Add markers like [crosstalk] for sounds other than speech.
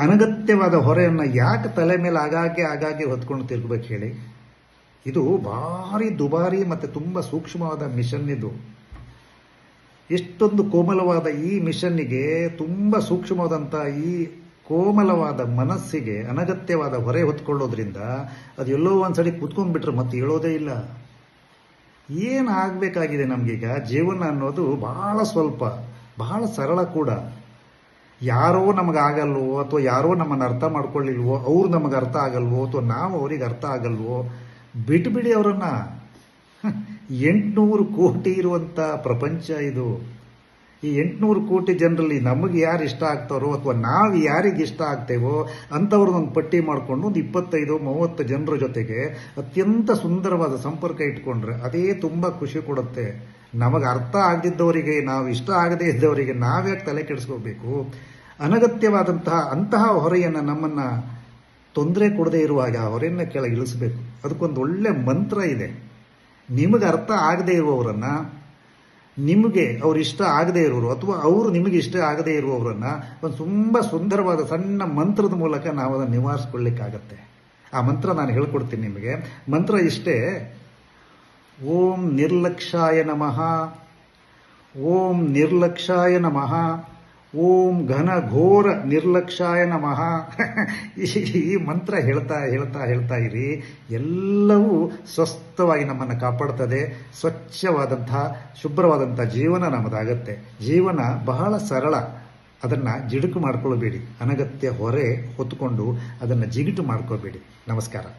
ಅನಗತ್ಯವಾದ ಹೊರೆಯನ್ನು ಯಾಕೆ ತಲೆ ಮೇಲೆ ಆಗಾಗ್ಗೆ ಆಗಾಗ್ಗೆ ಹೊತ್ಕೊಂಡು ತಿರುಗಬೇಕು ಹೇಳಿ? ಇದು ಭಾರಿ ದುಬಾರಿ ಮತ್ತು ತುಂಬ ಸೂಕ್ಷ್ಮವಾದ ಮಿಷನ್ ಇದು. ಎಷ್ಟೊಂದು ಕೋಮಲವಾದ ಈ ಮಿಷನ್ನಿಗೆ, ತುಂಬ ಸೂಕ್ಷ್ಮವಾದಂಥ ಈ ಕೋಮಲವಾದ ಮನಸ್ಸಿಗೆ ಅನಗತ್ಯವಾದ ಹೊರೆ ಹೊತ್ಕೊಳ್ಳೋದ್ರಿಂದ ಅದು ಎಲ್ಲೋ ಒಂದ್ಸಡಿ ಕೂತ್ಕೊಂಡ್ಬಿಟ್ರೆ ಮತ್ತೆ ಹೇಳೋದೇ ಇಲ್ಲ. ಏನು ಆಗಬೇಕಾಗಿದೆ ನಮಗೀಗ? ಜೀವನ ಅನ್ನೋದು ಬಹಳ ಸ್ವಲ್ಪ, ಬಹಳ ಸರಳ ಕೂಡ. ಯಾರೋ ನಮಗಾಗಲ್ವೋ ಅಥವಾ ಯಾರೋ ನಮ್ಮನ್ನು ಅರ್ಥ ಮಾಡ್ಕೊಳ್ಳಿಲ್ವೋ, ಅವ್ರು ನಮಗೆ ಅರ್ಥ ಆಗಲ್ವೋ ಅಥವಾ ನಾವು ಅವ್ರಿಗೆ ಅರ್ಥ ಆಗಲ್ವೋ, ಬಿಟ್ಬಿಡಿ ಅವರನ್ನು. [laughs] ಎಂಟುನೂರು ಕೋಟಿ ಇರುವಂಥ ಪ್ರಪಂಚ ಇದು. ಈ ಎಂಟುನೂರು ಕೋಟಿ ಜನರಲ್ಲಿ ನಮಗೆ ಯಾರು ಇಷ್ಟ ಆಗ್ತಾರೋ ಅಥವಾ ನಾವು ಯಾರಿಗೆ ಇಷ್ಟ ಆಗ್ತೇವೋ ಅಂಥವ್ರನ್ನೊಂದು ಪಟ್ಟಿ ಮಾಡಿಕೊಂಡು ಒಂದು ಇಪ್ಪತ್ತೈದು, ಮೂವತ್ತು ಜನರ ಜೊತೆಗೆ ಅತ್ಯಂತ ಸುಂದರವಾದ ಸಂಪರ್ಕ ಇಟ್ಕೊಂಡ್ರೆ ಅದೇ ತುಂಬ ಖುಷಿ ಕೊಡುತ್ತೆ. ನಮಗೆ ಅರ್ಥ ಆಗದಿದ್ದವರಿಗೆ, ನಾವು ಇಷ್ಟ ಆಗದೇ ಇದ್ದವರಿಗೆ ನಾವ್ಯಾಕೆ ತಲೆ ಕೆಡಿಸ್ಕೋಬೇಕು? ಅನಗತ್ಯವಾದಂತಹ ಅಂತಹ ಹೊರೆಯನ್ನು ನಮ್ಮನ್ನು ತೊಂದರೆ ಕೊಡದೇ ಇರುವಾಗ ಆ ಹೊರೆಯನ್ನು ಕೆಳಗೆ ಇಳಿಸಬೇಕು ಅದಕ್ಕೊಂದು ಒಳ್ಳೆ ಮಂತ್ರ ಇದೆ. ನಿಮಗೆ ಅರ್ಥ ಆಗದೇ ಇರುವವರನ್ನ ನಿಮಗೆ ಅವ್ರು ಇಷ್ಟ ಆಗದೇ ಇರೋರು ಅಥವಾ ಅವರು ನಿಮಗೆ ಇಷ್ಟ ಆಗದೇ ಇರುವವರನ್ನ ಒಂದು ತುಂಬ ಸುಂದರವಾದ ಸಣ್ಣ ಮಂತ್ರದ ಮೂಲಕ ನಾವು ಅದನ್ನು ನಿವಾರಿಸ್ಕೊಳ್ಳಿಕ್ಕಾಗತ್ತೆ. ಆ ಮಂತ್ರ ನಾನು ಹೇಳ್ಕೊಡ್ತೀನಿ ನಿಮಗೆ. ಮಂತ್ರ ಇಷ್ಟೇ, ಓಂ ನಿರ್ಲಕ್ಷಾಯ ನಮಃ, ಓಂ ನಿರ್ಲಕ್ಷಾಯ ನಮಃ. ಓಂ ಘನ ಘೋರ ನಿರ್ಲಕ್ಷಾಯ ನಮಃ. [laughs] ಈ ಮಂತ್ರ ಹೇಳ್ತಾ ಹೇಳ್ತಾ ಹೇಳ್ತಾ ಇರಿ, ಎಲ್ಲವೂ ಸ್ವಸ್ಥವಾಗಿ ನಮ್ಮನ್ನು ಕಾಪಾಡ್ತದೆ. ಸ್ವಚ್ಛವಾದಂತಹ ಶುಭ್ರವಾದಂಥ ಜೀವನ ನಮ್ಮದಾಗತ್ತೆ ಜೀವನ ಬಹಳ ಸರಳ. ಅದನ್ನು ಜಿಡುಕು ಮಾಡ್ಕೊಳ್ಬೇಡಿ. ಅನಗತ್ಯ ಹೊರೆ ಹೊತ್ತುಕೊಂಡು ಅದನ್ನು ಜಿಗಿಟು ಮಾಡ್ಕೋಬೇಡಿ ನಮಸ್ಕಾರ.